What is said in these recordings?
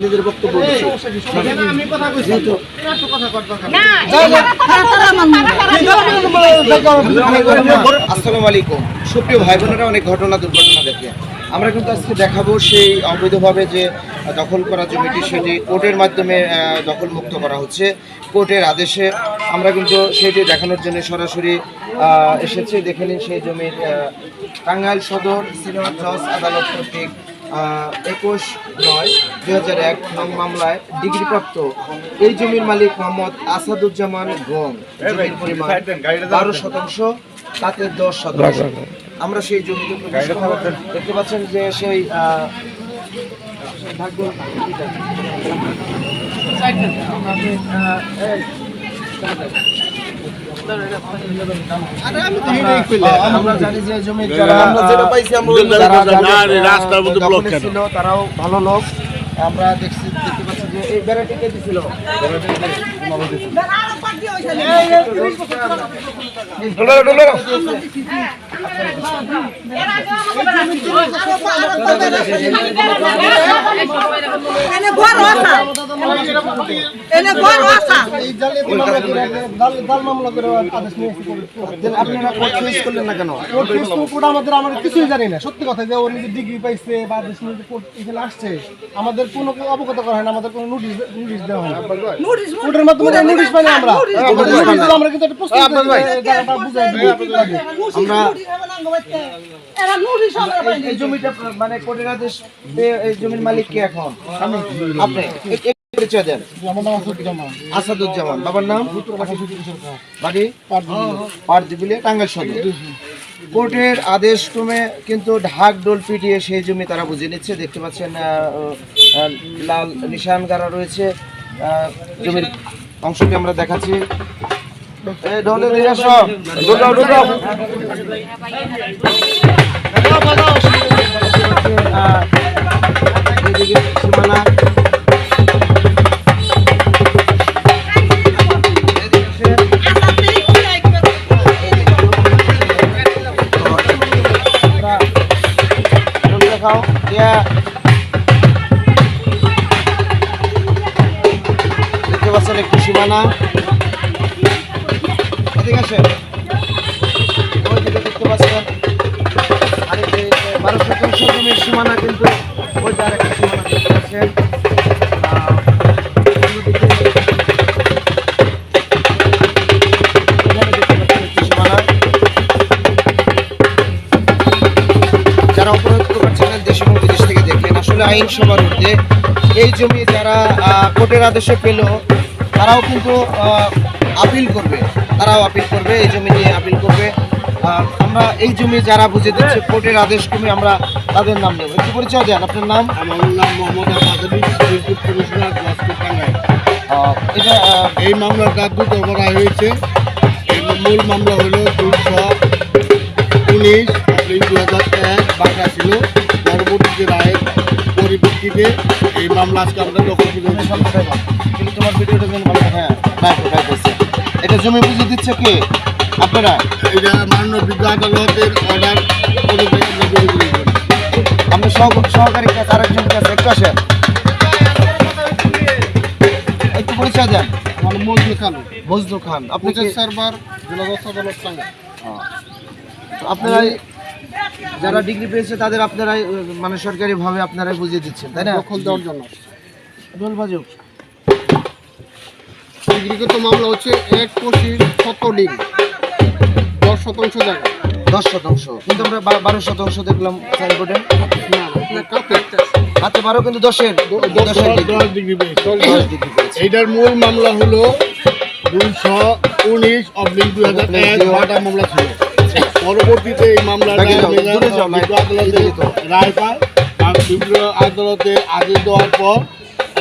নিজেদের বক্তব্য আসসালামু আলাইকুম। সুপ্রিয় ভাই বোনেরা অনেক ঘটনা দুর্ঘটনা দেখে আমরা কিন্তু আজকে দেখাবো সেই অবৈধভাবে যে দখল করা জমিটি সেটি কোর্টের মাধ্যমে দখল মুক্ত করা হচ্ছে। কোর্টের আদেশে আমরা কিন্তু সেটি দেখানোর জন্য সরাসরি আহ, এসেছি। দেখে নিন সেই জমির টাঙ্গাইল সদর সিনেমা জজ আদালত কর্তৃক একুশ নয় দুই হাজার এক নং মামলায় ডিগ্রিপ্রাপ্ত এই জমির মালিক মোহাম্মদ আসাদুজ্জামান গং। জমির পরিমাণ বারো শতাংশ তাতে দশ শতাংশ। আমরা সেই জমিতে দেখতে পাচ্ছেন যে সেই আহ, ভাগ্য- আমরা- আমরা জানি যে ছিল তারাও ভালো লোক। আমরা দেখছি এই বেড়াটি কে দিছিল। আমাদের আমরা কিছুই জানি না সত্যি কথা যে ওর নিজে ডিগ্রি পাইছে বা এখানে আসছে আমাদের কোনো অবগত করা হয় না আমাদের কোনো নোটিশ নোটিশ দেওয়া হয়। নোটিশ কোর্টের মাধ্যমে নোটিশ পাই আমরা। নোটিশ আমাদের পাই না। নোটিশ দিলে আমরা কিন্তু একটা প্রস্তুত জায়গাটা বুঝাই আমরা- এরা নোটিশ হবে এই- এই জমিটা মানে আদেশ এই জমির মালিক কে এখন? আপনি। পরিচয় দেন। আসাদুজ্জামান। বাবার নাম? বাড়ি? পারদিবিলে টাঙ্গাইল সদর। কোর্টের আদেশ ক্রমে কিন্তু ঢাক ডোল পিটিয়ে সেই জমি তারা বুঝে নিচ্ছে। দেখতে পাচ্ছেন লাল নিশান গাড়া রয়েছে। জমির অংশটি আমরা দেখাচ্ছি। ঢোলে দিয়ে আসো। ঢোকাও, ঢোকাও। সীমানা। ইয়া দেখতে পাচ্ছেন একটু সীমানা ঠিক আছে ওই দেখতে পাচ্ছেন আরেকটি বারোশো জমির সীমানা কিন্তু দেখেন আসলে আইন সবার ঊর্ধ্বে। এই জমি যারা কোর্টের আদেশে পেল তারাও কিন্তু আপিল করবে। তারাও আপিল করবে এই জমি নিয়ে আপিল করবে। আমরা এই জমি যারা বুঝে দিচ্ছে কোর্টের আদেশ ক্রমে আমরা তাদের নাম নেব। একটু পরিচয় দেন আপনার নাম? আমার নাম মোহাম্মদ এটা এই মামলাটা দুটো করা হয়েছে। মূল মামলা হলো দুশো উনিশ দু হাজার এক বাঁকা ছিল। পরবর্তীতে রায়ের পরিপ্রেক্ষিতে এই মামলা আজকে আমরা দখল কিন্তু তোমার ভিডিওটা যেন ভালো হ্যাঁ এটা জমি বুঝে দিচ্ছে কে? আপনারা? এটা মাননীয় বিজ্ঞ আদালতের অর্ডার সহ- সহকারী কাছে আরেকজন কাছে একটু আসেন। একটু পরিচয় দেন। আমার মজুর খালু মজদু খান। আপনি সার্ভার জেলা আদালত আপনারা যারা ডিগ্রি পেয়েছে তাদের আপনারাই মানে সরকারি ভাবে আপনারাই বুঝিয়ে দিচ্ছেন তাই না? দখল দেওয়ার জন্য ঢোল বাজুক ডিগ্রিগত মামলা হচ্ছে এক পঁচিশ ডিগ্রি দশ শতাংশ জায়গা। দশ শতাংশ। কিন্তু আমরা বারো শতাংশ দেখলাম সাইনবোর্ডে হাতে বারো কিন্তু দশের। দশ ডিগ্রি। এইটার মূল মামলা হলো দুইশো উনিশ অব্লিক দুই হাজার এক মামলা ছিল। পরবর্তীতে এই মামলাটা আদালতে রায় পায়। আর বিজ্ঞ আদালতে আদেশ দেওয়ার পর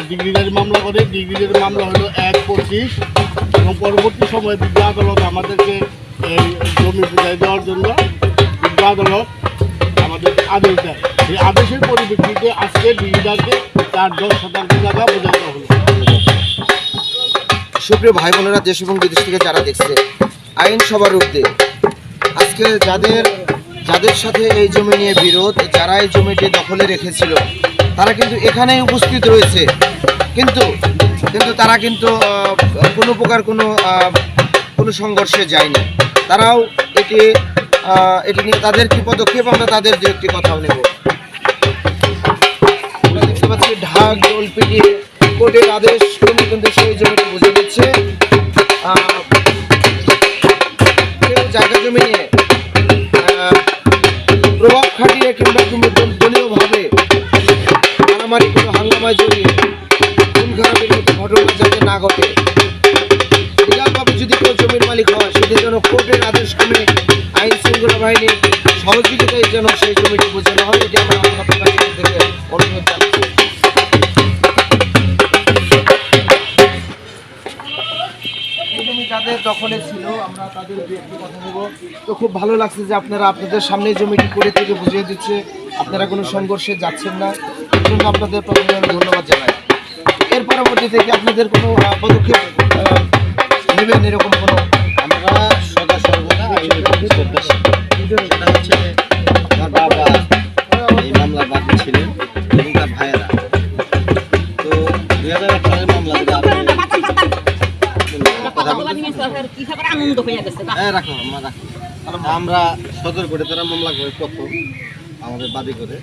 ডিগ্রিদারি মামলা করে। ডিগ্রিদারি মামলা হলো এক পঁচিশ। এবং পরবর্তী সময়ে বিজ্ঞ আদালত আমাদেরকে এই জমি বুঝাই দেওয়ার জন্য বিজ্ঞ আদালত আমাদের আদেশ দেয়। এই আদেশের পরিপ্রেক্ষিতে আজকে ডিগ্রিদারকে তার দশ শতাংশ জায়গা বোঝাই দেওয়া হলো সুপ্রিয় ভাই বোনেরা দেশ এবং বিদেশ থেকে যারা দেখছে আইন সবার ঊর্ধ্বে আজকে যাদের যাদের সাথে এই জমি নিয়ে বিরোধ, যারা এই জমিটি দখলে রেখেছিল, তারা কিন্তু এখানেই উপস্থিত রয়েছে। কিন্তু কিন্তু তারা কিন্তু কোনো প্রকার কোনো কোনো সংঘর্ষে যায়নি। তারাও এটি এটি নিয়ে তাদের কি পদক্ষেপ, আমরা তাদের দু একটি কথাও নেব। দেখতে পাচ্ছি ঢাক দোল পিটিয়ে কোর্টের আদেশ কিন্তু সেই জমিটি বুঝে দিচ্ছে মারামারি হাঙ্গামায় জড়িয়ে খুন খারাপের ঘটনা যাতে না ঘটে। যদি কেউ জমির মালিক হয়, সেটি যেন কোর্টের আদেশ ক্রমে আইন শৃঙ্খলা সহযোগিতায় যেন সেই জমিটি বোঝানো হয়, এটি আমরা আপনাদের দখলে ছিল, আমরা তাদের একটি কথা নেব তো খুব ভালো লাগছে যে আপনারা আপনাদের সামনে জমিটি করে থেকে বুঝিয়ে দিচ্ছে। আপনারা কোনো সংঘর্ষে যাচ্ছেন না। এর জন্য আপনাদের প্রথমে আমি ধন্যবাদ জানাই। এর পরবর্তী থেকে আপনাদের কোনো পদক্ষেপ নেবেন এরকম কোনো? আমরা সদা সর্বদা আইনের প্রতি সেটা হচ্ছে আমার বাবা এই মামলার বাদী ছিলেন এবং তার ভাইয়েরা। তো দুই হাজার এক সালের মামলা যদি আপনি কথা বলতে আনন্দ গেছে? রাখো আমরা সদর করে তারা মামলা করে প্রথম। আমাদের বাদী করে,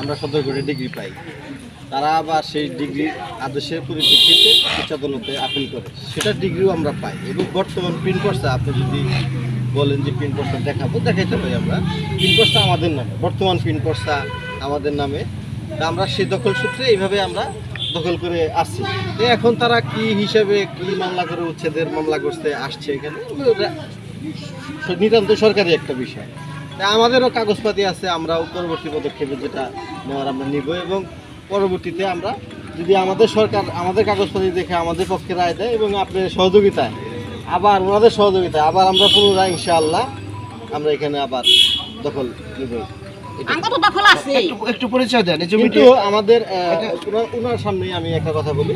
আমরা সদর করে ডিগ্রি পাই। তারা আবার সেই ডিগ্রি আদেশের পরিপ্রেক্ষিতে উচ্চ আদালতে আপিল করে। সেটা ডিগ্রিও আমরা পাই এবং বর্তমান পিন কোর্সটা আপনি যদি বলেন যে পিন কোর্সটা দেখাবো, দেখাইতে পারি আমরা। পিন কোর্সটা আমাদের নামে, বর্তমান পিন কোর্সটা আমাদের নামে। আমরা সেই দখল সূত্রে এইভাবে আমরা দখল করে আসছি। এখন তারা কি হিসাবে কি মামলা করে, উচ্ছেদের মামলা করতে আসছে এখানে? নিতান্ত সরকারি একটা বিষয়। আমাদেরও কাগজপাতি আছে আমরাও পরবর্তী পদক্ষেপে যেটা নেওয়ার আমরা নিব এবং পরবর্তীতে আমরা যদি আমাদের সরকার আমাদের কাগজপাতি দেখে আমাদের পক্ষে রায় দেয় এবং আপনার সহযোগিতায় আবার ওনাদের সহযোগিতায় আবার আমরা পুনরায় ইনশাআল্লাহ আমরা এখানে আবার দখল নিব এটা। দখল আছে একটু একটু পরিচয় দেন আমাদের ওনার সামনে আমি একটা কথা বলি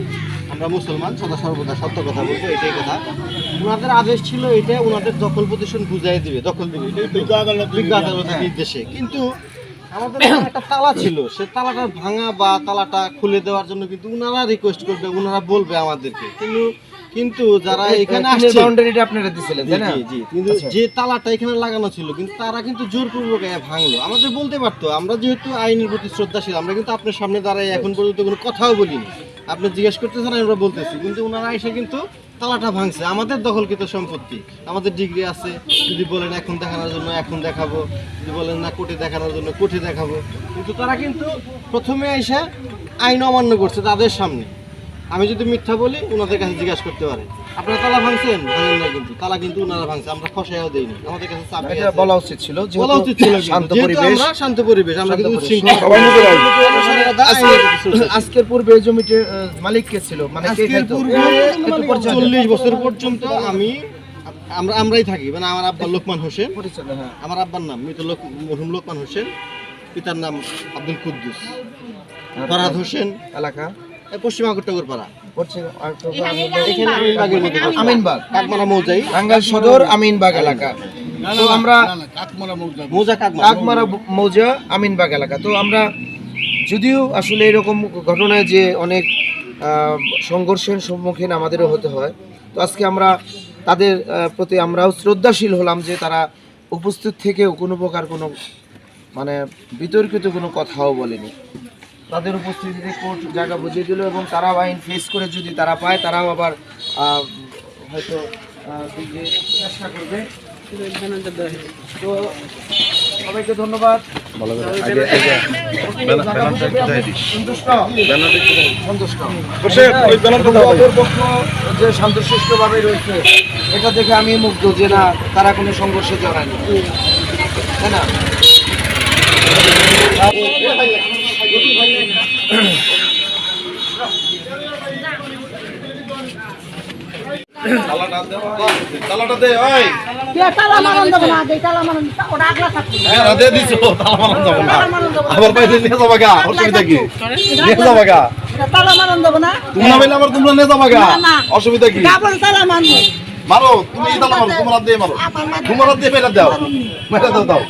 আমরা মুসলমান সদা সর্বদা সত্য কথা বলব এটাই কথা। ওনাদের আদেশ ছিল এটা ওনাদের দখল প্রতিষ্ঠান বুঝাই দিবে দখল দিবে। বিজ্ঞ আদালতের নির্দেশে। কিন্তু আমাদের একটা তালা ছিল। সে তালাটা ভাঙা বা তালাটা খুলে দেওয়ার জন্য কিন্তু ওনারা রিকোয়েস্ট করবে ওনারা বলবে আমাদেরকে। কিন্তু কিন্তু যারা এখানে আসছে বাউন্ডারিটা আপনারা দিছিলেন তাই না? জি জি। কিন্তু আচ্ছা। যে তালাটা এখানে লাগানো ছিল কিন্তু তারা কিন্তু জোরপূর্বক ভাঙলো। আমাদের বলতে পারতো আমরা যেহেতু আইনের প্রতি শ্রদ্ধাশীল আমরা কিন্তু আপনার সামনে দাঁড়াই এখন পর্যন্ত কোনো কথাও বলিনি। আপনি জিজ্ঞেস করতেছেন আমরা বলতেছি। কিন্তু ওনারা এসে কিন্তু তালাটা ভাঙছে। আমাদের দখলকৃত সম্পত্তি। আমাদের ডিগ্রি আছে, যদি বলেন এখন দেখানোর জন্য, এখন দেখাবো। যদি বলেন না, কোর্টে দেখানোর জন্য, কোর্টে দেখাবো। কিন্তু তারা কিন্তু প্রথমে এসে আইন অমান্য করছে তাদের সামনে। আমি যদি মিথ্যা বলি, ওনাদের কাছে জিজ্ঞাসা করতে পারে। আপনারা তালা ভাঙছেন? ভাঙেন না কিন্তু। তালা কিন্তু ওনারা ভাঙছে আমরা খসাইও দেইনি আমাদের কাছে চাবি এটা বলা উচিত ছিল যেহেতু বলা উচিত ছিল শান্ত পরিবেশ। আমরা শান্ত পরিবেশ আমরা কিন্তু উচ্ছৃঙ্খল। সবাই মিলে রাখি। আইনের আজকে- প্রতি শ্রদ্ধা। আজকের পূর্বে মালিক কে ছিল? মানে কে বছর পর্যন্ত আমি আমরা আমরাই থাকি। মানে আমার আব্বা লোকমান হোসেন। হ্যাঁ। আমার আব্বার নাম মৃত লোক মরহুম লোকমান হোসেন। পিতার নাম আব্দুল কুদ্দুস। ফরহাদ হোসেন। এলাকা? পশ্চিম আগরটগর পাড়া আমিনবাগ কাকমারা মৌজাই। টাঙ্গাইল সদর আমিনবাগ এলাকা। তো আমরা মৌজা। কাকমারা আমিনবাগ এলাকা। তো আমরা যদিও আসলে এরকম ঘটনায় যে অনেক আহ, সংঘর্ষের সম্মুখীন আমাদেরও হতে হয় তো আজকে আমরা তাদের প্রতি আমরাও শ্রদ্ধাশীল হলাম যে তারা উপস্থিত থেকেও কোনো প্রকার কোনো মানে বিতর্কিত কোনো কথাও বলেনি। তাদের উপস্থিতিতে কোর্ট জায়গা বুঝিয়ে দিল এবং তারাও আইন ফেস করে যদি তারা পায় তারাও আবার হয়তো চেষ্টা করবে। তো সবাইকে ধন্যবাদ। যে শান্তশিষ্টভাবে রয়েছে এটা দেখে আমি মুগ্ধ যে না তারা কোনো সংঘর্ষে জড়ায়নি। তাই না? আবার বাইরে নিয়ে যাবা গা অসুবিধা কি? নিয়ে যাবা গা। পাইলে আবার তোমরা নিয়ে যাবা। অসুবিধা কি? মারো তুমি তালা মারো তোমার দিয়ে মারো। তোমার দিয়ে মেলা দাও। মেলা দাও দাও।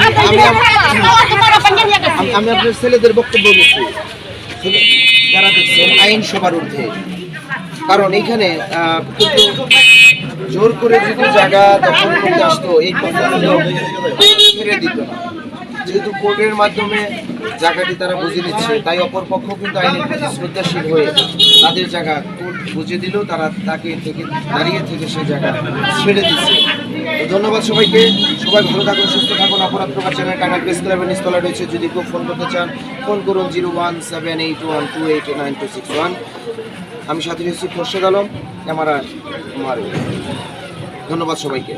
আচ্ছা আমি- আপনার ছেলেদের বক্তব্য ছেলে- যারা দেখছেন আইন সবার ঊর্ধ্বে কারণ এইখানে জোর করে যদি জায়গা দখল করতে আসতো এই ছেড়ে দিত না যেহেতু কোর্টের মাধ্যমে জায়গাটি তারা বুঝে নিচ্ছে তাই অপর পক্ষ কিন্তু আইনের প্রতি শ্রদ্ধাশীল হয়ে তাদের জায়গা কোর্ট বুঝে দিলেও তারা তাকে থেকে, দাঁড়িয়ে থেকে সে জায়গা ছেড়ে দিচ্ছে। ধন্যবাদ সবাইকে। সবাই ভালো থাকুন, সুস্থ থাকুন। অপরাধ প্রকার চ্যানেল টাঙ্গাল প্রেস ক্লাবের নিস্তলা রয়েছে। যদি কেউ ফোন করতে চান, ফোন করুন zero one seven eight one two eight nine two six one. আমি সাথী রয়েছি খোরশেদ আলম ক্যামেরা আমার ধন্যবাদ সবাইকে।